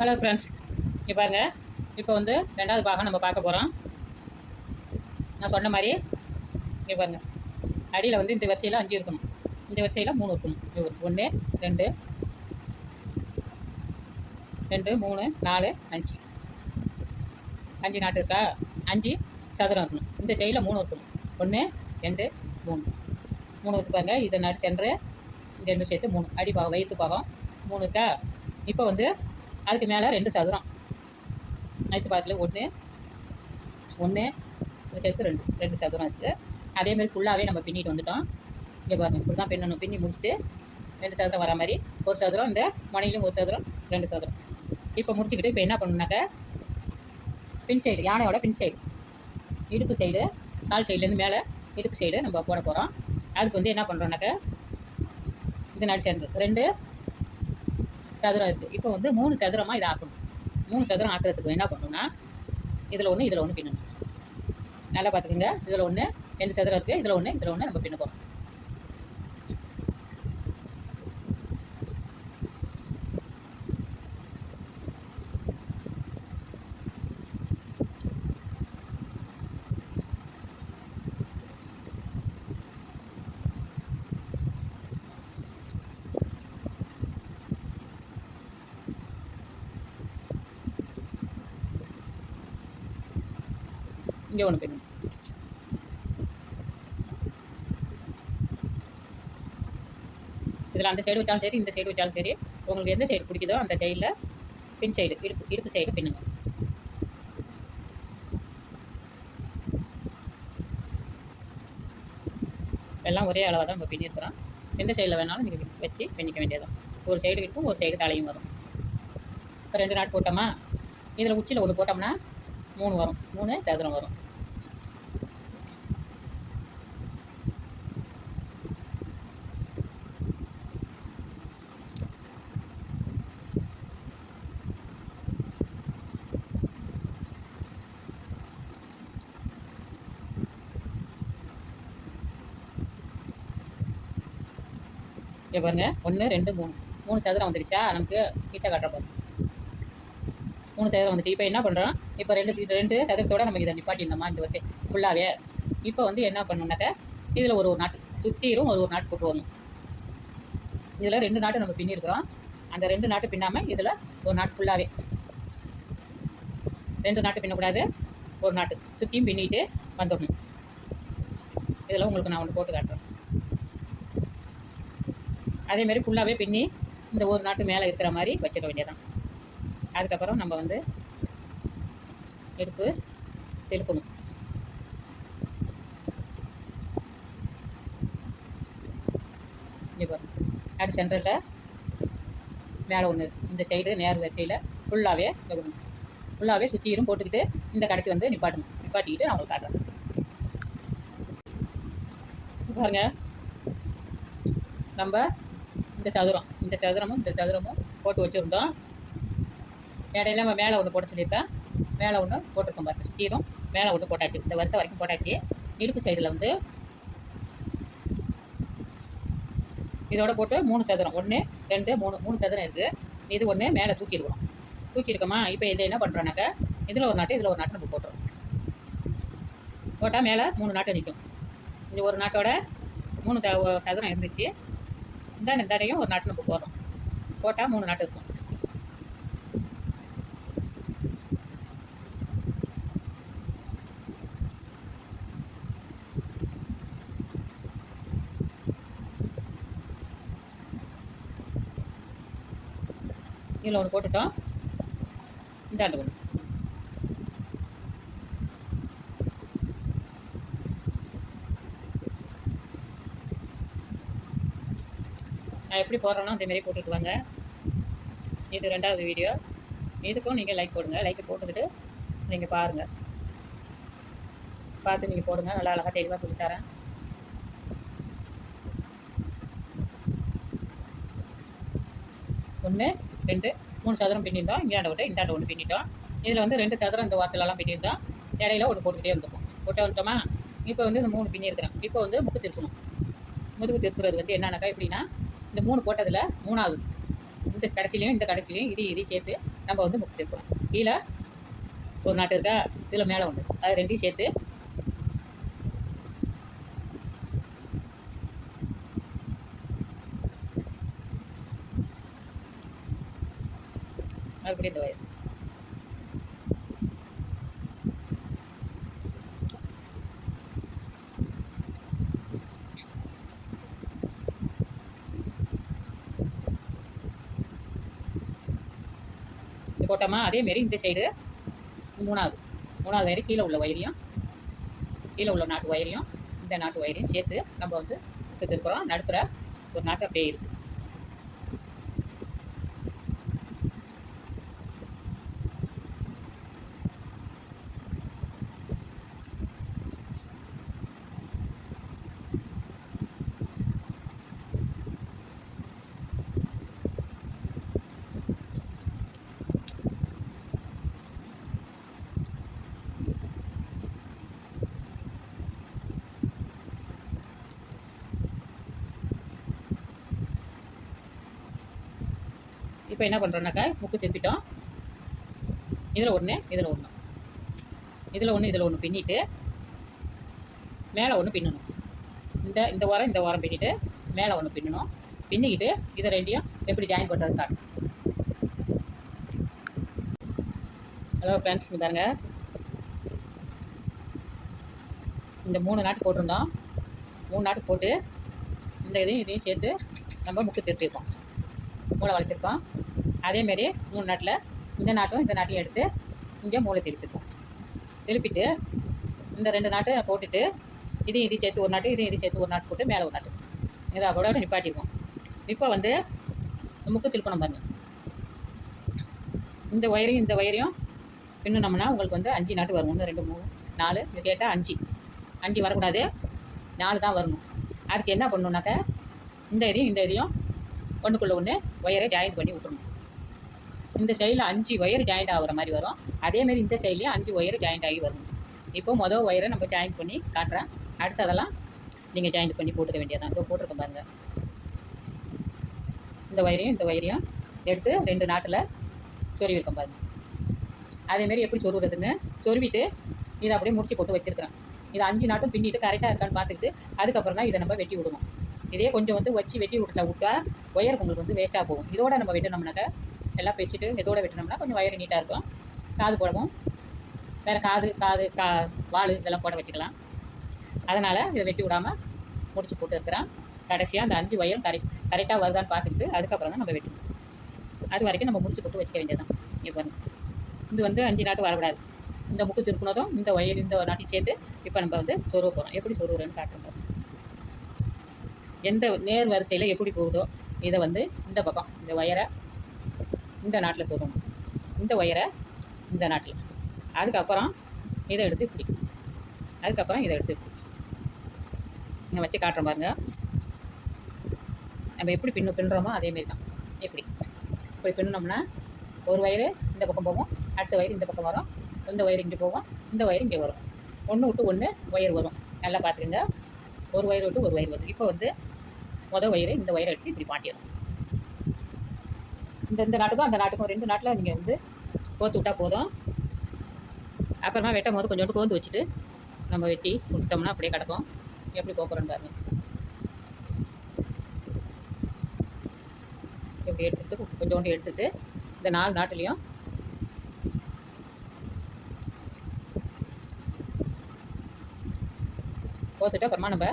Hello friends இங்கே பாருங்க. இப்போ வந்து ரெண்டாவது பாகம் நம்ம பார்க்க போகிறோம் நான் சொன்ன மாதிரி இங்கே பாருங்க. அடியில் வந்து இந்த வரிசையில் அஞ்சு இருக்கணும். இந்த வரிசையில் மூணு இருக்கணும். ஒன்று ரெண்டு ரெண்டு மூணு நாலு அஞ்சு. அஞ்சு நாட்டு இருக்கா? அஞ்சு சதுரம் இருக்கணும். இந்த சைடில் மூணு இருக்கணும். ஒன்று ரெண்டு மூணு. மூணு இருப்பாங்க இதை இது நடு சென்று இந்த ரெண்டு சேர்த்து மூணு. அடி பாகம் வயிற்று பாகம். மூணு இருக்கா? இப்போ வந்து அதுக்கு மேலே ரெண்டு சதுரம். நைத்து பாகத்தில் ஒன்று ஒன்று சேர்த்து ரெண்டு ரெண்டு சதுரம் இருக்குது அதேமாதிரி ஃபுல்லாகவே நம்ம பின்னிட்டு வந்துட்டோம். இங்கே பாருங்கள் இப்படி தான் பின்னணும். பின்னி முடிச்சுட்டு ரெண்டு சதுரம் வர மாதிரி ஒரு சதுரம் இந்த மணிலையும் ஒரு சதுரம் ரெண்டு சதுரம். இப்போ முடிச்சுக்கிட்டு இப்போ என்ன பண்ணணுனாக்கா பின் சைடு யானையோட பின் சைடு இடுப்பு சைடு கால் சைட்லேருந்து மேலே இடுப்பு சைடு நம்ம போட போகிறோம் அதுக்கு வந்து என்ன பண்ணுறோன்னாக்க இது நடிச்சு ரெண்டு சதுரம் இருக்குது இப்போ வந்து மூணு சதுரமாக இதை ஆக்கணும். மூணு சதுரம் ஆக்கிறதுக்கு என்ன பண்ணணும்னா இதில் ஒன்று இதில் ஒன்று பின்னணும் நல்லா பார்த்துக்குங்க. இதில் ஒன்று ரெண்டு சதுரம் இருக்குது இதில் ஒன்று இதில் ஒன்று நம்ம பின்ன போகிறோம் இங்கே ஒன்று பின்னணும் இதில் அந்த சைடு வச்சாலும் சரி இந்த சைடு வச்சாலும் சரி உங்களுக்கு எந்த சைடு பிடிக்குதோ அந்த சைடில் பின் சைடு இடுப்பு இடுப்பு சைடு பின்னுங்க. எல்லாம் ஒரே அளவாக தான் நம்ம பின்னிருக்கிறோம். எந்த சைடில் வேணாலும் நீங்கள் வச்சு பின்னிக்க வேண்டியதான் ஒரு சைடு இருக்கும் ஒரு சைடு தலையும் வரும். இப்போ ரெண்டு நாட் போட்டோமா? இதில் உச்சியில் ஒன்று போட்டோம்னா மூணு வரும். மூணு சதுரம் வரும். இங்கே பாருங்க. ஒன்று ரெண்டு மூணு. மூணு சதுரம் வந்துடுச்சா? நமக்கு கிட்ட காட்டுற பாருங்க. மூணு சதுரம் வந்துட்டு. இப்போ என்ன பண்ணுறோம் இப்போ ரெண்டு சீ- ரெண்டு சதுரத்தோட நமக்கு இதை நிப்பாட்டிருந்தோமா இந்த வருஷம் ஃபுல்லாகவே இப்போ வந்து என்ன பண்ணணுன்னாக்கா இதில் ஒரு ஒரு நாட்டு சுற்றிரும் ஒரு ஒரு நாட்டு போட்டு வரணும். இதில் ரெண்டு நாட்டு நம்ம பின்னிருக்கிறோம். அந்த ரெண்டு நாட்டு பின்னாமல் இதில் ஒரு நாட்டு ஃபுல்லாகவே ரெண்டு நாட்டு பின்னக்கூடாது. ஒரு நாட்டு சுற்றியும் பின்னிட்டு வந்துடணும். இதில் உங்களுக்கு நான் ஒன்று போட்டு காட்டுறேன். அதேமாரி ஃபுல்லாகவே பின்னி இந்த ஒரு நாட்டு மேலே இருக்கிற மாதிரி வச்சிட வேண்டியதான் அதுக்கப்புறம் நம்ம வந்து எடுப்பு திருப்பணும். இங்கே அடி சென்டரில் மேலே ஒன்று இந்த சைடு நேர் வரிசையில் ஃபுல்லாகவே வைக்கணும். ஃபுல்லாகவே சுற்றியும் போட்டுக்கிட்டு இந்த கடைசி வந்து நிப்பாட்டணும். நிப்பாட்டிக்கிட்டு நான் உங்களுக்கு காட்டுறேன். பாருங்கள் நம்ம இந்த சதுரம் இந்த சதுரமும் இந்த சதுரமும் போட்டு வச்சுருந்தோம். இடையில நம்ம மேலே ஒன்று போட சொல்லியிருக்கேன் மேலே ஒன்று போட்டிருக்கோம் பாருங்க சுற்றிடும் மேலே ஒன்று போட்டாச்சு. இந்த வருஷம் வரைக்கும் போட்டாச்சு. இடுப்பு சைடில் வந்து இதோட போட்டு மூணு சதுரம் ஒன்று ரெண்டு மூணு மூணு சதுரம் இருக்குது இது ஒன்று மேலே தூக்கியிருக்கிறோம் தூக்கியிருக்கோமா இப்போ இதை என்ன பண்ணுறோன்னாக்கா இதில் ஒரு நாட்டு இதில் ஒரு நாட்டு நம்ம போட்டுறோம். போட்டால் மேலே மூணு நாட்டு நிற்கும் இது ஒரு நாட்டோட மூணு ச சதுரம் இருந்துச்சு. இந்த இந்த தடையும் ஒரு நாட்டு நம்ம போடுறோம் போட்டால் மூணு நாட்டு இருக்கும். இதில் ஒன்று போட்டுட்டோம். இந்தாண்டு ஒன்று. நான் எப்படி போடுறேனோ அதேமாரி போட்டுட்டு வாங்க இது ரெண்டாவது வீடியோ இதுக்கும் நீங்கள் லைக் போடுங்க. லைக் போட்டுக்கிட்டு நீங்கள் பாருங்கள் பார்த்து நீங்கள் போடுங்க. நல்லா அழகாக தெளிவாக சொல்லித்தரேன் ஒன்று ரெண்டு மூணு சதுரம் பின்னிருந்தோம். இங்காண்ட விட்டு இந்தாண்ட ஒன்று பின்னிட்டோம். இதில் வந்து ரெண்டு சதுரம் இந்த வாரத்துலலாம் பின்னிருந்தோம். இடையில ஒன்று போட்டுக்கிட்டே இருந்துக்கும் போட்டு வந்துட்டோமா? இப்போ வந்து இந்த மூணு பின்னிருக்கிறோம். இப்போ வந்து முக்கு திருப்பணும். முதுகு திருப்புறது வந்து என்னென்னாக்கா எப்படின்னா இந்த மூணு போட்டதில் மூணாவது இந்த கடைசிலையும் இந்த கடைசிலையும் இது இதையும் சேர்த்து நம்ம வந்து முக்கு கீழே ஒரு நாட்டு இருக்கா? இதில் மேலே ஒன்று அது ரெண்டையும் சேர்த்து மறுபடியும் இந்த வயது இது போட்டோமா? அதேமாரி இந்த சைடு மூணாவது மூணாவது வயர் கீழே உள்ள வயரையும் கீழே உள்ள நாட்டு வயரையும் இந்த நாட்டு வயரையும் சேர்த்து நம்ம வந்து திருப்புறோம் நடுப்புற ஒரு நாட்டு அப்படியே இருக்குது இப்போ என்ன பண்ணுறோன்னாக்கா முக்கு திருப்பிட்டோம். இதில் ஒன்று இதில் ஒன்று இதில் ஒன்று இதில் ஒன்று பின்னிட்டு மேலே ஒன்று பின்னணும். இந்த இந்த வாரம் இந்த வாரம் பின்னிட்டு மேலே ஒன்று பின்னணும். பின்னிக்கிட்டு இதை ரெண்டையும் எப்படி ஜாயின் பண்ணுறது தான் ஹலோ ஃப்ரெண்ட்ஸ் பாருங்க. இந்த மூணு நாட்டு போட்டிருந்தோம். மூணு நாட்டு போட்டு இந்த இதையும் இதையும் சேர்த்து நம்ம முக்கு திருப்பியிருக்கோம். மூளை வளைச்சிருக்கோம். அதேமாரி மூணு நாட்டில் இந்த நாட்டும் இந்த நாட்டையும் எடுத்து இங்கே மூளை திருப்பிப்போம் திருப்பிட்டு இந்த ரெண்டு நாட்டை போட்டுட்டு இதையும் இதையும் சேர்த்து ஒரு நாட்டு இதையும் இதையும் சேர்த்து ஒரு நாட்டு போட்டு மேலே ஒரு நாட்டு. இதை அதோட நிப்பாட்டிப்போம் இப்போ வந்து முக்கு திருப்பணம் பண்ணு இந்த ஒயரையும் இந்த ஒயரையும் பின்னுனோம்னா உங்களுக்கு வந்து அஞ்சு நாட்டு வரும். ஒன்று ரெண்டு மூணு நாலு இது கேட்டால் அஞ்சு. அஞ்சு வரக்கூடாது. நாலு தான் வரணும். அதுக்கு என்ன பண்ணணுன்னாக்கா இந்த இதையும் இந்த இதையும் ஒன்றுக்குள்ளே ஒன்று ஒயரை ஜாயின் பண்ணி விட்டுறணும். இந்த சைடில் அஞ்சு ஒயர் ஜாயிண்ட் ஆகிற மாதிரி வரும். அதேமாரி இந்த சைட்லேயும் அஞ்சு ஒயர் ஜாயிண்ட் ஆகி வரும். இப்போ மொதல் ஒயரை நம்ம ஜாயின் பண்ணி காட்டுறேன். அடுத்ததெல்லாம் நீங்கள் ஜாயின் பண்ணி போட்டுக்க வேண்டியதான் இதோ போட்டிருக்கேன் பாருங்க. இந்த ஒயரையும் இந்த ஒயரையும் எடுத்து ரெண்டு நாட்டில் சொருவிருக்கேன் பாருங்கள் அதேமாரி எப்படி சொருவுறதுன்னு சொருவிட்டு இதை அப்படியே முடிச்சு போட்டு வச்சுருக்கிறேன். இதை அஞ்சு நாட்டும் பின்னிட்டு கரெக்டாக இருக்கான்னு பார்த்துக்கிட்டு அதுக்கப்புறம் தான் இதை நம்ம வெட்டி விடுவோம் இதே கொஞ்சம் வந்து வச்சு வெட்டி விட்டுட்டா விட்டா ஒயர் உங்களுக்கு வந்து வேஸ்ட்டாக போகும். இதோட நம்ம வெட்டினோம்னாக்க எல்லாம் வச்சுட்டு இதோட வெட்டினோம்னா கொஞ்சம் ஒயர் நீட்டாக இருக்கும். காது போடவும். வேறு காது காது கா வாள் இதெல்லாம் போட வச்சுக்கலாம். அதனால் இதை வெட்டி விடாமல் முடிச்சு போட்டு இருக்கிறான். கடைசியாக அந்த அஞ்சு ஒயரும் கரெக்ட் கரெக்டாக வருதான்னு பார்த்துக்கிட்டு அதுக்கப்புறம் தான் நம்ம வெட்டணும் அது வரைக்கும் நம்ம முடிச்சு போட்டு வச்சுக்க வேண்டியதான் இப்போ இது வந்து அஞ்சு நாட்டு வரக்கூடாது. இந்த முக்கு திருப்பினதும் இந்த ஒயர் இந்த நாட்டையும் சேர்த்து இப்போ நம்ம வந்து சொருவ போகிறோம் எப்படி சொருவுறேன்னு காட்டுறோம் எந்த நேர் வரிசையில் எப்படி போகுதோ இதை வந்து இந்த பக்கம் இந்த ஒயரை இந்த நாட்டில் சொருகணும் இந்த ஒயரை இந்த நாட்டில். அதுக்கப்புறம் இதை எடுத்து இப்படி. அதுக்கப்புறம் இதை எடுத்து இப்படி. நான் வச்சு காட்டுறேன் பாருங்கள் நம்ம எப்படி பின்னு பின்னுறோமோ அதேமாரி தான். எப்படி இப்படி பின்னோம்னா ஒரு வயரு இந்த பக்கம் போகும் அடுத்த வயர் இந்த பக்கம் வரும் இந்த ஒயர் இங்கே போகும் இந்த ஒயர் இங்கே வரும். ஒன்று விட்டு ஒன்று ஒயர் வரும் நல்லா பார்த்துருங்க ஒரு ஒயர் விட்டு ஒரு ஒயர் வரும் இப்போ வந்து மொதல் ஒயரு இந்த ஒயரை எடுத்து இப்படி மாட்டிடும் இந்த இந்த நாட்டுக்கும் அந்த நாட்டுக்கும் ரெண்டு நாட்டில் நீங்கள் வந்து கோத்து விட்டால் போதும். அப்புறமா வெட்டும் போது கொஞ்சோண்டு கோந்து வச்சுட்டு நம்ம வெட்டி விட்டோம்னா அப்படியே கிடக்கும். எப்படி கோக்குறோன்னு பாருங்க. இப்படி எடுத்துட்டு கொஞ்சோண்டு எடுத்துட்டு இந்த நாலு நாட்டுலேயும் கோத்துட்டு அப்புறமா நம்ம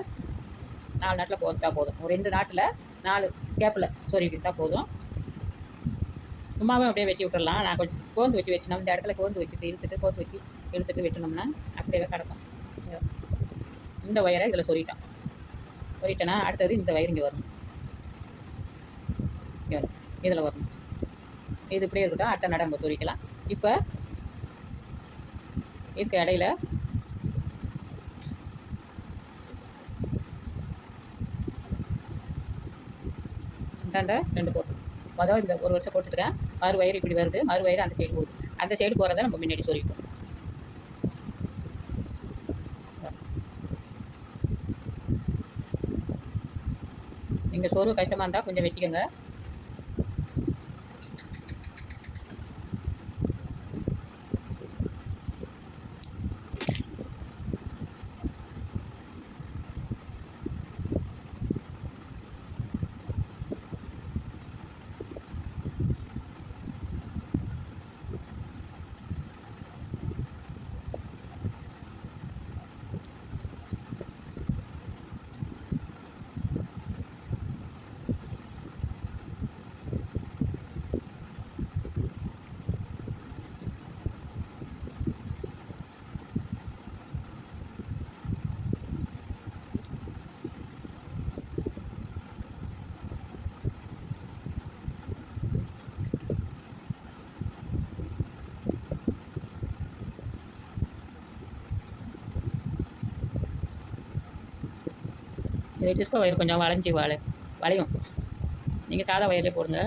நாலு நாட்டில் போத்துட்டா போதும். ஒரு ரெண்டு நாட்டில் நாலு கேப்பில் சொருவிக்கிட்டா போதும். சும்மாவே அப்படியே வெட்டி விட்டுடலாம் நான் கொஞ்சம் கோந்து வச்சு வெட்டினோம். இந்த இடத்துல கோந்து வச்சுட்டு இழுத்துட்டு கோந்து வச்சு இழுத்துட்டு வெட்டினோம்னா அப்படியே கிடக்கும். இந்த ஒயரை இதில் சொல்லிட்டோம் சொல்லிட்டேன்னா அடுத்தது இந்த ஒயர் இங்கே வரணும். இங்கே வரும் இதில் வரணும். இது இப்படியே இருக்கட்டும். அடுத்த நட நம்ம சொல்லிக்கலாம் இப்போ இதுக்கு இடையில இந்தாண்ட ரெண்டு போட்டு. மொதல் இந்த ஒரு வருஷம் போட்டுருக்கேன் மறு வயிறு இப்படி வருது மறு வயிறு அந்த சைடு போகுது. அந்த சைடு போகிறத நம்ம முன்னாடி சொல்லிப்போம் நீங்கள் சோர்வு கஷ்டமாக இருந்தால் கொஞ்சம் வெட்டிக்கோங்க. டிஸ்கோ ஒயர் கொஞ்சம் வளைஞ்சி வளை வளையும். நீங்கள் சாதா ஒயர்லேயே போடுங்க.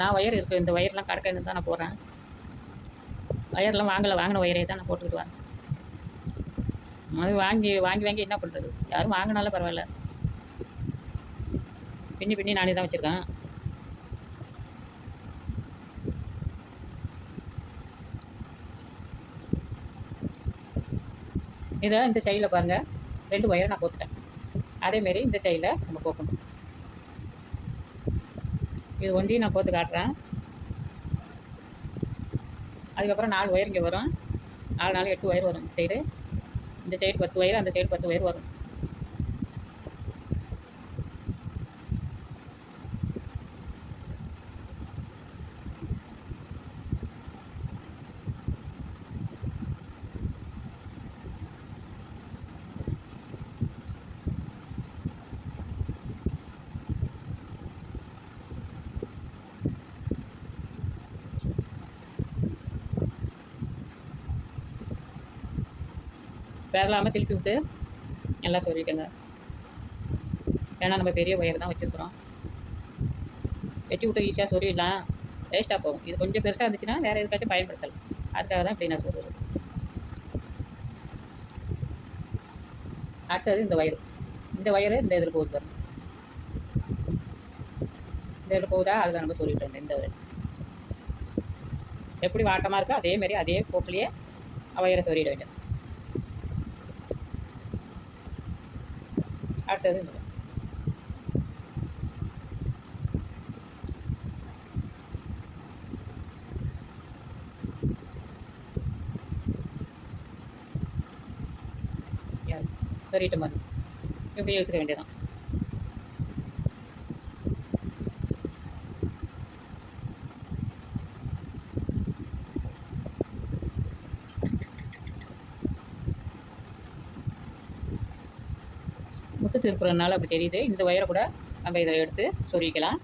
நான் ஒயர் இருக்குது இந்த ஒயர்லாம் கடக்கன்னு தான் நான் போடுறேன். ஒயர்லாம் வாங்கலை வாங்கின ஒயரே தான் நான் போட்டுக்கிட்டு வரேன் அது வாங்கி வாங்கி வாங்கி என்ன பண்ணுறது யாரும் வாங்கினாலும் பரவாயில்ல. பின்னி பின்னி நானே தான் வச்சுருக்கேன். இதை இந்த சைடில் பாருங்கள் ரெண்டு ஒயரை நான் போத்துட்டேன் அதேமாரி இந்த சைடில் நம்ம கோக்கணும். இது ஒன்றையும் நான் கோத்து காட்டுறேன். அதுக்கப்புறம் நாலு ஒயர் இங்கே வரும். நாலு நாலு எட்டு ஒயர் வரும் இந்த சைடு இந்த சைடு பத்து ஒயர் அந்த சைடு பத்து ஒயர் வரும். பேரலாமல் திருப்பி விட்டு எல்லாம் சொல்லிட்டேங்க ஏன்னா நம்ம பெரிய ஒயர் தான் வச்சுருக்குறோம். வெட்டி விட்டு ஈஸியாக சொல்லிடலாம். வேஸ்ட்டாக போகும். இது கொஞ்சம் பெருசாக இருந்துச்சுன்னா வேறு எதுக்காச்சும் பயன்படுத்தலாம். அதுக்காக தான் இப்படி நான் சொல்கிறது அடுத்தது இந்த ஒயர் இந்த ஒயரு இந்த இதில் போகுது பாருங்க. இந்த இதில் போகுதா? அதில் நம்ம சொல்லிட்டு இருந்தோம். இந்த ஒயர் எப்படி வாட்டமாக இருக்கோ அதே அதே போக்கிலேயே ஒயரை சொல்லிட வேண்டியது. பார்த்தது சொல்லிட்டு மாதிரி இப்படி எடுத்துக்க வேண்டியதான் முத்து திருப்புறதுனால அப்படி தெரியுது. இந்த ஒயரை கூட நம்ம இதை எடுத்து சொருவிக்கலாம்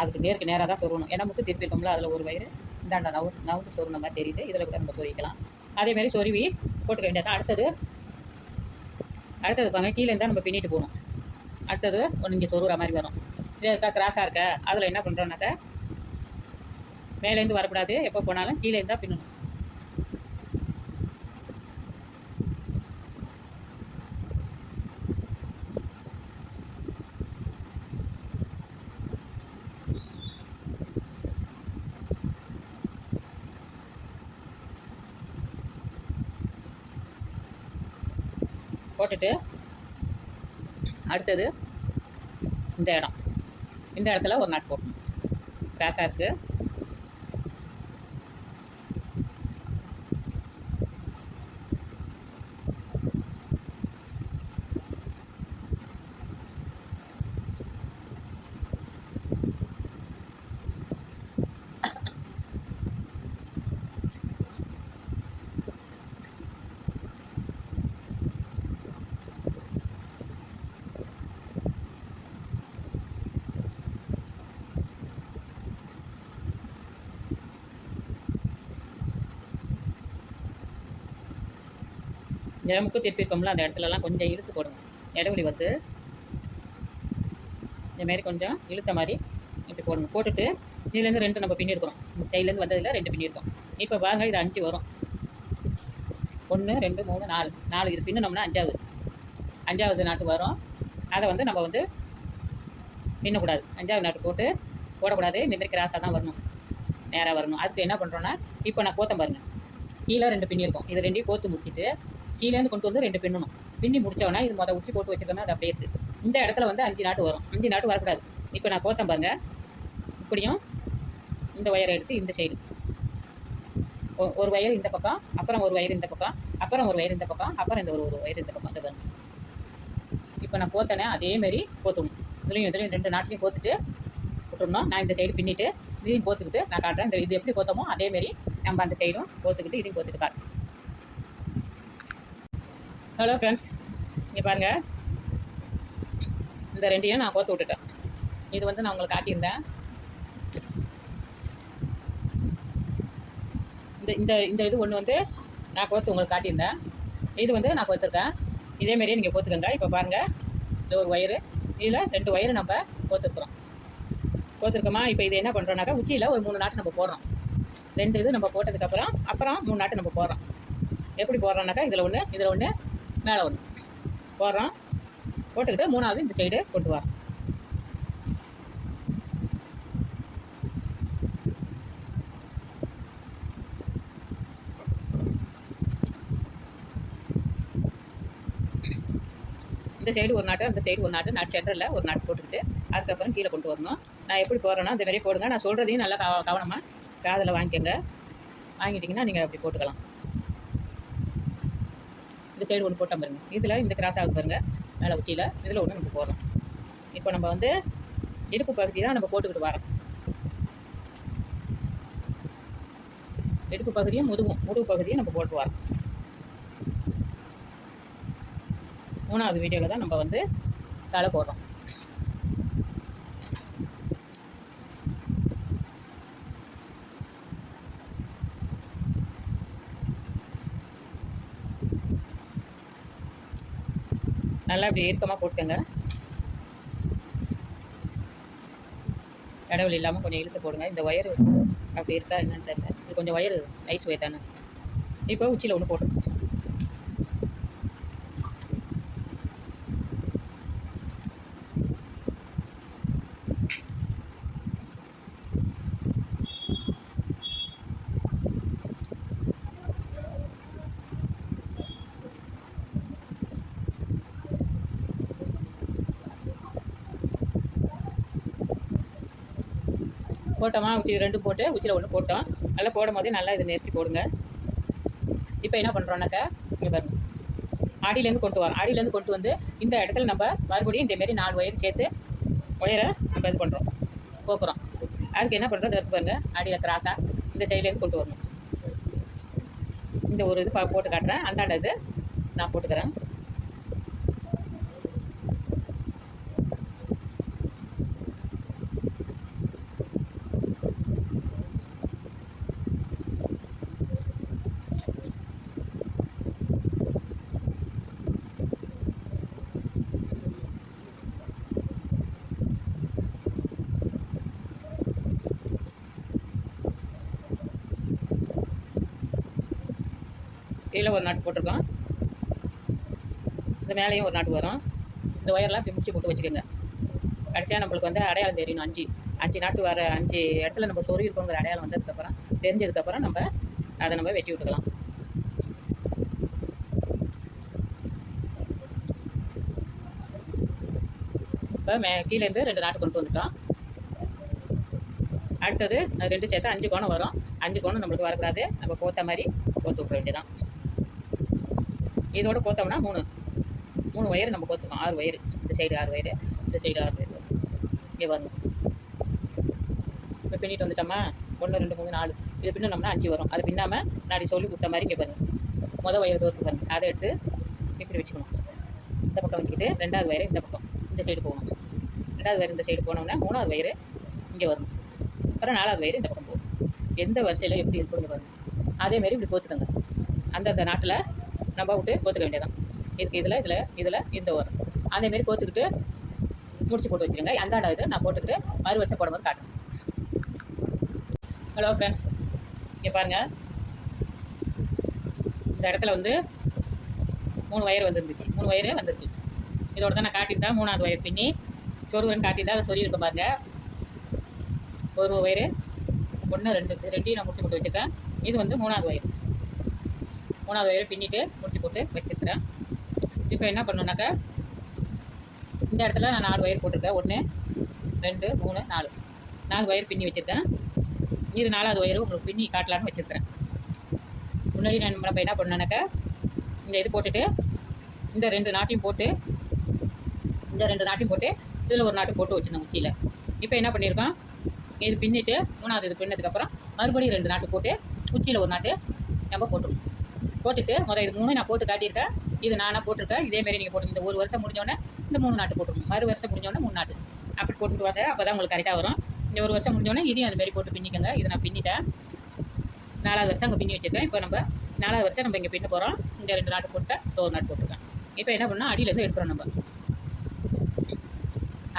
அதுக்கு நேருக்கு நேராக தான் சொருகணும். ஏன்னா முக்கு திருப்பிருக்கோம்ல அதில் ஒரு வயிறு இந்தாண்டா நவு நவுந்து சொருன மாதிரி தெரியுது. இதில் கூட நம்ம சொருவிக்கலாம் அதேமாரி சொருவி போட்டுக்க வேண்டியதான் அடுத்தது அடுத்தது பாருங்க கீழே இருந்தால் நம்ம பின்னிட்டு போகணும். அடுத்தது ஒன்று இங்கே சொருகிற மாதிரி வரும். இது இருக்கா கிராஸாக இருக்கா? அதில் என்ன பண்ணுறோன்னாக்கா மேலேருந்து வரக்கூடாது. எப்போ போனாலும் கீழே இருந்தால் பின்னணும். போட்டுட்டு அடுத்தது இந்த இடம். இந்த இடத்துல ஒரு நாட் போடணும். கிராஸாக இருக்குது ஜெமுக்கு திருப்பிருக்கோம்ல அந்த இடத்துலலாம் கொஞ்சம் இழுத்து போடுங்க. இடைவெளி வந்து இந்தமாரி கொஞ்சம் இழுத்த மாதிரி இப்படி போடுங்க. போட்டுட்டு இதுலேருந்து ரெண்டு நம்ம பின்னிருக்கிறோம் இந்த சைட்லேருந்து வந்ததில் ரெண்டு பின்னிருக்கோம் இப்போ வாங்க இது அஞ்சு வரும். ஒன்று ரெண்டு மூணு நாலு. நாலு இது பின்னினோம்னா அஞ்சாவது. அஞ்சாவது நாட்டு வரும். அதை வந்து நம்ம வந்து பின்னக்கூடாது. அஞ்சாவது நாட்டு போட்டு போடக்கூடாது. இந்தமாரி கிராஸாக தான் வரணும். நேராக வரணும். அதுக்கு என்ன பண்ணுறோன்னா இப்போ நான் கோத்தம் பாருங்கள் கீழே ரெண்டு பின்னிருக்கோம் இது ரெண்டையும் கோத்து முடிச்சிட்டு கீழேருந்து கொண்டு வந்து ரெண்டு பின்னணும். பின்னி முடிச்சோன்னா இது மொதல் உச்சி போட்டு வச்சிருக்கோம்னா அது அப்படியே இருக்குது இந்த இடத்துல வந்து அஞ்சு நாட்டு வரும். அஞ்சு நாட்டு வரக்கூடாது. இப்போ நான் கோத்தம் பாருங்க. இப்படியும் இந்த ஒயரை எடுத்து இந்த சைடு ஒரு ஒயர் இந்த பக்கம் அப்புறம் ஒரு ஒயர் இந்த பக்கம் அப்புறம் ஒரு ஒயர் இந்த பக்கம் அப்புறம் இந்த ஒரு ஒரு ஒயர் இந்த பக்கம். இந்த வரும் இப்போ நான் போத்தேனே அதேமாரி கோத்தணும். இதுலேயும் இதுலேயும் ரெண்டு நாட்டிலையும் கோத்துட்டு விட்டுருணும் நான் இந்த சைடு பின்னிட்டு இதையும் கோத்துக்கிட்டு நான் காட்டுறேன். இந்த இது எப்படி கோத்தமோ அதேமாரி நம்ம அந்த சைடும் கோத்துக்கிட்டு இதையும் கோத்துட்டு காட்டுறேன். ஹலோ ஃப்ரெண்ட்ஸ் இங்கே பாருங்கள் இந்த ரெண்டையும் நான் கோத்து விட்டுட்டேன். இது வந்து நான் உங்களுக்கு காட்டியிருந்தேன். இந்த இந்த இந்த இது ஒன்று வந்து நான் கோத்து உங்களுக்கு காட்டியிருந்தேன். இது வந்து நான் கோத்துருக்கேன் இதேமாரியே நீங்கள் கோத்துக்கோங்க இப்போ பாருங்கள் இந்த ஒரு ஒயரு இதில் ரெண்டு ஒயரு நம்ம கோத்துருக்குறோம் கோத்துருக்கோமா இப்போ இது என்ன பண்ணுறோம்னாக்கா உச்சியில் ஒரு மூணு நாட்டு நம்ம போடுறோம். ரெண்டு இது நம்ம போட்டதுக்கப்புறம் அப்புறம் மூணு நாட்டு நம்ம போடுறோம். எப்படி போடுறோம்னாக்கா இதில் ஒன்று இதில் ஒன்று மேலே ஒன்று போடுறோம். போட்டுக்கிட்டு மூணாவது இந்த சைடு கொண்டு வரோம். இந்த சைடு ஒரு நாட்டு அந்த சைடு ஒரு நாட்டு. நாட்டு சென்டரில் ஒரு நாட்டு போட்டுக்கிட்டு அதுக்கப்புறம் கீழே கொண்டு வரணும். நான் எப்படி போடுறேன்னா இந்த மாதிரியே போடுங்க. நான் சொல்கிறதையும் நல்லா கவனமாக காதில் வாங்கிக்கோங்க. வாங்கிட்டிங்கன்னா நீங்கள் அப்படி போட்டுக்கலாம். இந்த சைடு ஒன்று போட்டோம் பாருங்க. இதில் இந்த கிராஸ் ஆகுது பாருங்க. மேலே உச்சியில் இதில் ஒன்று நம்ம போடுறோம். இப்போ நம்ம வந்து இடுப்பு பகுதி தான் நம்ம போட்டுக்கிட்டு வரோம் இடுப்பு பகுதியும் முதுகும் முதுகு பகுதியும் நம்ம போட்டு வரோம் மூணாவது வீடியோவில் தான் நம்ம வந்து தலை போடுறோம். நல்லா இப்படி இறுக்கமாக போட்டுக்கோங்க. இடவெளி இல்லாமல் கொஞ்சம் இழுத்து போடுங்க. இந்த ஒயரு அப்படி இருக்கா என்னன்னு தெரியல. இது கொஞ்சம் ஒயரு நைஸ் ஒயர் தானே. இப்போ உச்சியில் ஒன்று போட்டு போட்டோமா உச்சி ரெண்டு போட்டு உச்சியில் ஒன்று போட்டோம். நல்லா போடும் போதே நல்லா இதை நெருக்கி போடுங்க. இப்போ என்ன பண்ணுறோன்னாக்கா இங்கே பாருங்க. அடியிலேருந்து கொண்டு வரோம் அடியிலேருந்து கொண்டு வந்து இந்த இடத்துல நம்ம மறுபடியும் இதேமாரி நாலு ஒயர் சேர்த்து ஒயரை நம்ம இது பண்ணுறோம் கோக்குறோம் அதுக்கு என்ன பண்ணுறோம் இருக்கு பாருங்க. அடியில் கிராஸாக இந்த சைட்லேருந்து கொண்டு வரணும். இந்த ஒரு இது போட்டு காட்டுறேன். அந்தாண்ட இது நான் போட்டுக்கிறேன். ஒரு நாட்டு போட்டிருக்கோம். இந்த மேலேயும் ஒரு நாட்டு வரும். இந்த ஒயர்லாம் இப்படி முடிச்சு போட்டு வச்சுக்கோங்க. கடைசியாக நம்மளுக்கு வந்து அடையாளம் தெரியணும் அஞ்சு. அஞ்சு நாட்டு வர அஞ்சு இடத்துல நம்ம சொறி இருக்கோங்கிற அடையாளம் வந்ததுக்கப்புறம் தெரிஞ்சதுக்கப்புறம் நம்ம அதை நம்ம வெட்டி விட்டுக்கலாம். இப்போ மே கீழேருந்து ரெண்டு நாட்டு கொண்டு வந்துட்டோம். அடுத்தது ரெண்டு சேர்த்து அஞ்சு கோணம் வரும். அஞ்சு கோணம் நம்மளுக்கு வரக்கூடாது. நம்ம போற்ற மாதிரி போத்து விட்ற வேண்டியதான் இதோட கோத்தோம்னா மூணு. மூணு ஒயர் நம்ம கோத்துக்கோம் ஆறு ஒயர் இந்த சைடு ஆறு ஒயர் இந்த சைடு ஆறு ஒயர் இங்கே வரணும் இப்போ பின்னிட்டு வந்துட்டோமா? ஒன்று ரெண்டு மூணு நாலு. இது பின்னோம்னா அஞ்சு வரும். அது பின்னாமல் நான் சொல்லி கொடுத்த மாதிரி இங்கே பாருங்க. மொதல் ஒயர் தோற்று பாருங்க. அதை எடுத்து இப்படி வச்சுக்கணும். இந்த பக்கம் வச்சுக்கிட்டு ரெண்டாவது ஒயர் இந்த பக்கம். இந்த சைடு போகணும். ரெண்டாவது ஒயர் இந்த சைடு போனோம்னா மூணாவது ஒயர் இங்கே வரணும் அப்புறம் நாலாவது ஒயர் இந்த பக்கம் போகும். எந்த வரிசையில் எப்படி இருக்குங்க பாருங்க. அதேமாரி இப்படி கோத்துக்கோங்க. அந்தந்த நாட்டில் நம்ம விட்டு கோத்துக்க வேண்டியதான் இதுக்கு இதில் இதில் இதில் இந்த ஓரம் அதேமாரி கோத்துக்கிட்டு முடிச்சு போட்டு வச்சுருங்க. அந்தாண்ட இது நான் போட்டுக்கிட்டு மறு வருஷம் போடும்போது காட்டுறேன். ஹலோ ஃப்ரெண்ட்ஸ் இங்கே பாருங்கள் இந்த இடத்துல வந்து மூணு ஒயர் வந்துருந்துச்சு. மூணு ஒயரு வந்துருச்சு இதோட தான் நான் காட்டியிருந்தேன் மூணாவது ஒயர் பின்னி சொருவன் காட்டியிருந்தா அதை சொல்லி பாருங்கள் ஒரு ஒயரு ஒன்று ரெண்டு ரெண்டையும் நான் முடிச்சு போட்டு வச்சுருக்கேன் இது வந்து மூணாவது ஒயர் மூணாவது வயிறு பின்னிட்டு முடிச்சு போட்டு வச்சுருக்கிறேன். இப்போ என்ன பண்ணணுன்னாக்கா இந்த இடத்துல நான் நாலு ஒயர் போட்டிருக்கேன். ஒன்று ரெண்டு மூணு நாலு. நாலு ஒயர் பின்னி வச்சுருக்கேன். இது நாலாவது ஒயரு உங்களுக்கு பின்னி காட்டலான்னு வச்சுருக்கிறேன். முன்னாடி நான் நம்ம என்ன பண்ணோன்னாக்கா இந்த இது போட்டுட்டு இந்த ரெண்டு நாட்டையும் போட்டு இந்த ரெண்டு நாட்டையும் போட்டு இதில் ஒரு நாட்டு போட்டு வச்சுருந்தேன் உச்சியில். இப்போ என்ன பண்ணியிருக்கோம்? இது பின்னிட்டு மூணாவது இது பின்னதுக்கப்புறம் மறுபடியும் ரெண்டு நாட்டு போட்டு உச்சியில் ஒரு நாட்டு நம்ம போட்டுருவோம் போட்டுட்டு முதல் இது மூணு நான் போட்டு காட்டியிருக்கேன். இது நானாக போட்டிருக்கேன். இதேமாரி நீங்கள் போட்டு இந்த ஒரு வருஷம் முடிஞ்சோடனே இந்த மூணு நாட்டு போட்டுருங்க. மறு வருஷம் முடிஞ்சோடனே மூணு நாட்டு. அப்படி போட்டுட்டு வாங்க அப்போ தான் உங்களுக்கு கரெக்டாக வரும். இந்த ஒரு வருஷம் முடிஞ்சோடனே இதையும் அதுமாரி போட்டு பின்னிக்கங்க. இதை நான் பின்னிட்டேன். நாலாவது வருஷம் அங்கே பின்னி வச்சுருக்கேன். இப்போ நம்ம நாலாவது வருஷம் நம்ம இங்கே பின்ன போகிறோம் இந்த ரெண்டு நாட்டு போட்டு ஒரு நாட்டு போட்டிருக்கேன். இப்போ என்ன பண்ணால் அடியிலேருந்து எடுக்கிறோம் நம்ம.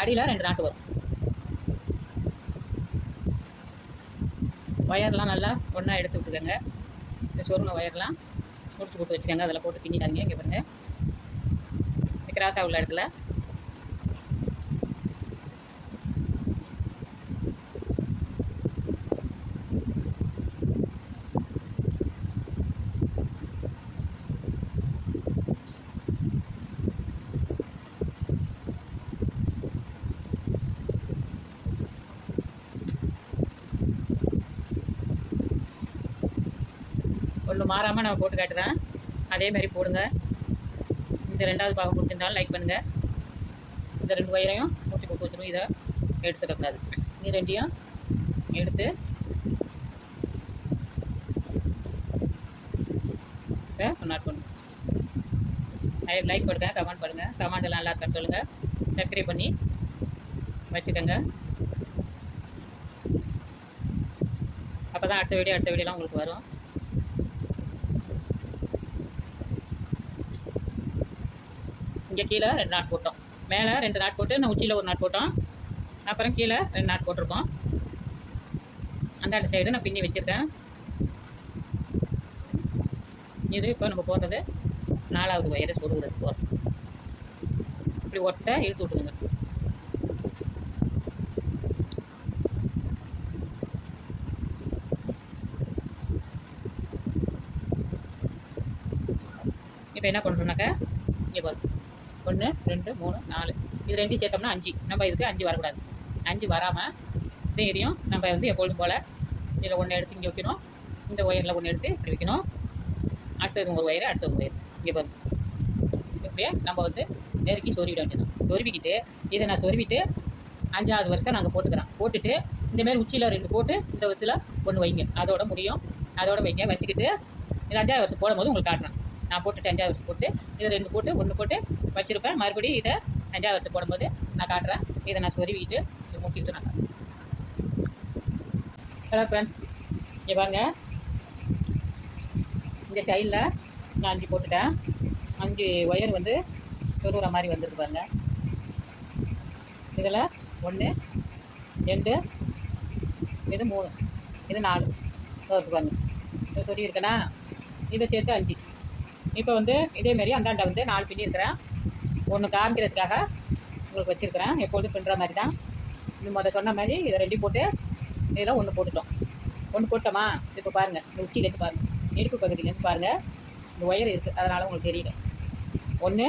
அடியில் ரெண்டு நாட்டு வரும். ஒயர்லாம் நல்லா ஒன்றா எடுத்து விட்டுக்கோங்க. இந்த சொருண ஒயர்லாம். முடிச்சு போட்டு வச்சுக்கோங்க. அதில் போட்டு பின்னிடாதீங்க இங்கே பாருங்கள் கிராஸாக உள்ள இடத்துல. உங்களுக்கு மாறாமல் நான் போட்டு காட்டுறேன். அதே மாதிரி போடுங்க. இந்த ரெண்டாவது பாகம் கொடுத்துருந்தாலும் லைக் பண்ணுங்கள் இந்த ரெண்டு ஒயரையும் மூட்டி போட்டு வச்சிடும் இதை எடுத்துடக்கூடாது நீ ரெண்டையும் எடுத்து இப்போ நாட் பண்ணுங்க லைக் பண்ணுங்க கமெண்ட் பண்ணுங்கள் கமெண்ட் எல்லாம் நல்லா இருக்கான்னு சொல்லுங்கள் சப்ஸ்கிரைப் பண்ணி வச்சுக்கோங்க. அப்போ தான் அடுத்த வீடியோ அடுத்த வீடியோலாம் உங்களுக்கு வரும். இங்கே கீழே ரெண்டு நாட் போட்டோம். மேலே ரெண்டு நாட் போட்டு நான் உச்சியில் ஒரு நாட் போட்டோம். அப்புறம் கீழே ரெண்டு நாட் போட்டிருக்கோம். அந்தாண்ட சைடு நான் பின்னி வச்சுருக்கேன். இது இப்போ நம்ம போடுறது நாலாவது வயரை சொருகிறது போகிறோம் இப்படி ஒட்ட இழுத்து விட்டுருங்க. இப்போ என்ன பண்ணுறோம்னாக்கா இங்கே பாருங்க. ஒன்று ரெண்டு மூணு நாலு. இது ரெண்டையும் சேர்த்தோம்னா அஞ்சு. நம்ம இதுக்கு அஞ்சு வரக்கூடாது. அஞ்சு வராமல் தைரியம் நம்ம வந்து எப்பொழுதும் போல் இதில் ஒன்று எடுத்து இங்கே வைக்கணும். இந்த ஒயரில் ஒன்று எடுத்து இப்படி வைக்கணும். அடுத்தது ஒரு ஒயரு அடுத்தது ஒயர் இங்கே பாருங்க. இப்படியே நம்ம வந்து நெருக்கி சொருவிட வேண்டியதான் சொருவிக்கிட்டு இதை நான் சொருவிட்டு அஞ்சாவது வருஷம் நாங்கள் போட்டுக்கிறோம் போட்டுட்டு இந்தமாரி உச்சியில் ரெண்டு போட்டு இந்த வருஷத்தில் ஒன்று வைங்க. அதோட முடியும். அதோட வைங்க. வச்சுக்கிட்டு இது அஞ்சாவது வருஷம் போடும்போது உங்களுக்கு காட்டுறேன். நான் போட்டு அஞ்சாவது போட்டு இதை ரெண்டு போட்டு ஒன்று போட்டு வச்சுருப்பேன். மறுபடியும் இதை அஞ்சாவது போடும்போது நான் காட்டுறேன். இதை நான் சொருவிட்டு இதை முடிச்சுக்கிட்டு நான் ஹலோ ஃப்ரெண்ட்ஸ் இங்கே பாருங்க. இந்த சைடில் நான் அஞ்சு போட்டுட்டேன். அஞ்சு ஒயர் வந்து சொருகிற மாதிரி வந்துருக்கு பாருங்க. இதில் ஒன்று ரெண்டு இது மூணு இது நாலு. இருக்கு பாருங்க. இது சொடி இருக்கனா? இதை சேர்த்து அஞ்சு. இப்போ வந்து இதேமாரி அந்தாண்டை வந்து நாலு பின்னியிருக்கிறேன். ஒன்று காமிக்கிறதுக்காக உங்களுக்கு வச்சுருக்கிறேன். எப்பொழுதும் பின்னுற மாதிரி தான் இது முதல் சொன்ன மாதிரி இதை ரெண்டி போட்டு இதில் ஒன்று போட்டுட்டோம். ஒன்று போட்டோமா? இப்போ பாருங்கள் இந்த உச்சியிலேருந்து பாருங்கள் இடுப்பு பகுதியிலேருந்து பாருங்கள் இந்த ஒயர் இருக்குது அதனால் உங்களுக்கு தெரியல. ஒன்று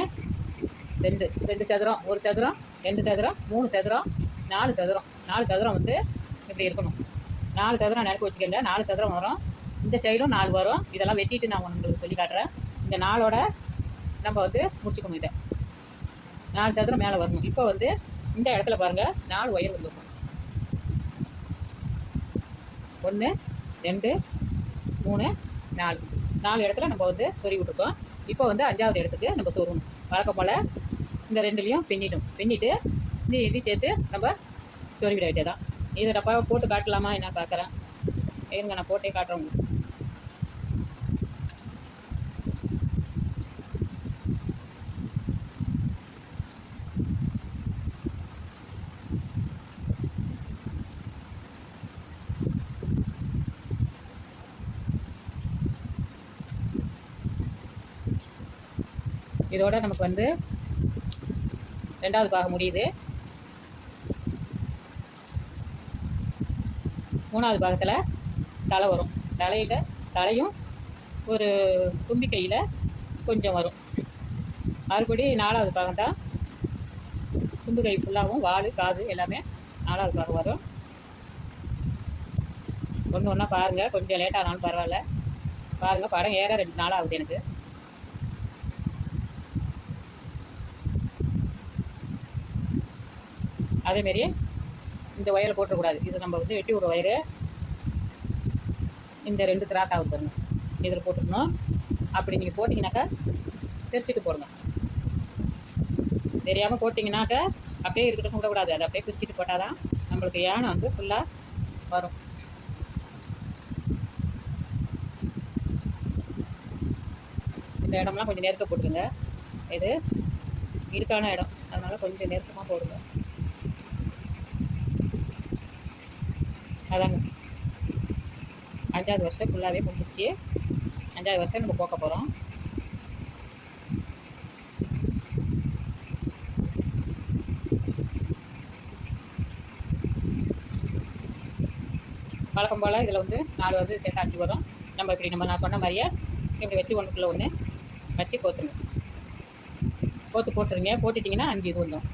ரெண்டு. ரெண்டு சதுரம். ஒரு சதுரம் ரெண்டு சதுரம் மூணு சதுரம் நாலு சதுரம். நாலு சதுரம் வந்து இப்படி இருக்கணும். நாலு சதுரம் நினைக்க வச்சுக்கோங்க. நாலு சதுரம் வரும். இந்த சைடும் நாலு வரும். இதெல்லாம் வெட்டிட்டு நான் உங்களுக்கு சொல்லி காட்டுறேன். இந்த நாளோட நம்ம வந்து முடிச்சுக்கணும் இதை. நாலு சதுரம் மேலே வரணும். இப்போ வந்து இந்த இடத்துல பாருங்கள் நாலு ஒயர் வந்துருக்கும். ஒன்று ரெண்டு மூணு நாலு. நாலு இடத்துல நம்ம வந்து சொறி விட்டுருக்கோம். இப்போ வந்து அஞ்சாவது இடத்துக்கு நம்ம சொருணும் வழக்கம் போல் இந்த ரெண்டுலேயும் பின்னிடும் பின்னிட்டு இந்த இது சேர்த்து நம்ம சொறிவிட வேண்டியதான் இதை நான் போட்டு காட்டலாமா? என்ன பார்க்குறேன் இருங்க நான் போட்டே காட்டுறோம் இதோட நமக்கு வந்து ரெண்டாவது பாகம் முடியுது. மூணாவது பாகத்தில் தலை வரும். தலையில் தலையும் ஒரு தும்பிக்கையில் கொஞ்சம் வரும். மறுபடி நாலாவது பாகம் தான். தும்பிக்கை ஃபுல்லாகவும் வால் காது எல்லாமே நாலாவது பாகம் வரும். ஒன்று ஒன்றா பாருங்கள் கொஞ்சம் லேட்டானாலும் பரவாயில்ல. பாருங்கள் படம் ஏற ரெண்டு நாள் ஆகுது எனக்கு. அதேமாரி இந்த ஒயரை போட்டுறக்கூடாது. இது நம்ம வந்து வெட்டி விடுற ஒயரு இந்த ரெண்டு திராஸ் ஆகுது பாருங்க. இதில் போட்டுக்கணும். அப்படி நீங்கள் போட்டிங்கனாக்கா பிரிச்சுட்டு போடுங்க. தெரியாமல் போட்டிங்கனாக்கா அப்படியே இருக்கட்டும் விடக்கூடாது அதை அப்படியே பிரிச்சுட்டு போட்டால் தான் நம்மளுக்கு யானை வந்து ஃபுல்லாக வரும். இந்த இடம்லாம் கொஞ்சம் நெருக்க போட்டுருங்க. இது இருக்கான இடம். அதனால் கொஞ்சம் நெருக்கமாக போடுங்க. அதாங்க அஞ்சாவது வருஷம் ஃபுல்லாகவே முடிஞ்சிச்சு அஞ்சாவது வருஷம் நம்ம போக்க போகிறோம் வழக்கம் போல் இதில் வந்து நாலு வந்து சேர்த்து அடிச்சு வரும் நம்ம இப்படி நம்ம நான் சொன்ன மாதிரியே இப்படி வச்சு ஒன்றுக்குள்ளே ஒன்று வச்சு கோத்துருங்க கோத்து போட்டுருங்க. போட்டுட்டிங்கன்னா அஞ்சு இது வந்துடும்.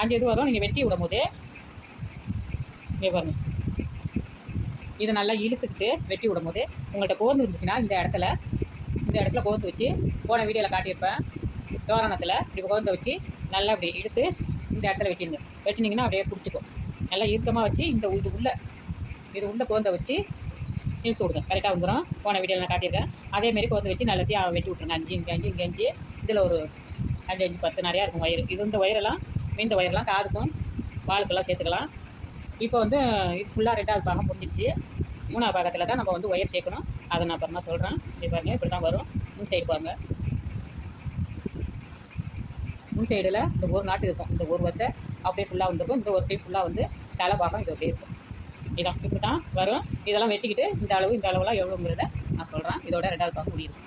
அஞ்சு இது வரும். நீங்கள் வெட்டி விடும் போது இங்கே பாருங்கள் இதை நல்லா இழுத்துக்கிட்டு வெட்டி விடும் போது உங்கள்கிட்ட கோந்து இருந்துச்சுன்னா இந்த இடத்துல இந்த இடத்துல கோந்து வச்சு போன வீடியோவில் காட்டியிருப்பேன். தோரணத்தில் இப்படி கோந்து வச்சு நல்லா அப்படி இழுத்து இந்த இடத்துல வெட்டிடுங்க வெட்டினீங்கன்னா அப்படியே பிடிச்சிக்கும். நல்லா இறுக்கமாக வச்சு இந்த இது உள்ள இது உள்ள கோந்த வச்சு இழுத்து விடுங்க. கரெக்டாக வந்துடும் போன வீடியோவில் நான் காட்டியிருக்கேன். அதேமாரி கோந்து வச்சு நல்லத்தையும் வெட்டி விட்ருங்க அஞ்சு இங்கே அஞ்சு இங்கே அஞ்சு. இதில் ஒரு அஞ்சு அஞ்சு பத்து நிறையா இருக்கும் வயிறு. இது இந்த ஒயரெல்லாம் மீந்த ஒயரெல்லாம் காதுக்கும் வாளுக்கெல்லாம் சேர்த்துக்கலாம். இப்போ வந்து இது ஃபுல்லாக ரெண்டாவது பாகம் முடிஞ்சிருச்சு. மூணாவது பாகத்தில் தான் நம்ம வந்து ஒயர் சேர்க்கணும். அதை நான் அப்புறமா சொல்கிறேன் இது பாருங்கள் இப்படி தான் வரும். முன் சைடு பாருங்கள் முன் சைடில் இந்த ஒரு நாட்டு இருக்கும். இந்த ஒரு வருஷம் அப்படியே ஃபுல்லாக வந்துருக்கும். இந்த ஒரு சைடு ஃபுல்லாக வந்து தலை பாகம் இது அப்படியே இருக்கும். இதான் இப்படி தான் வரும். இதெல்லாம் வெட்டிக்கிட்டு இந்த அளவு இந்த அளவுலாம் எவ்வளோங்கிறத நான் சொல்கிறேன் இதோட ரெண்டாவது பாகம் முடியுது.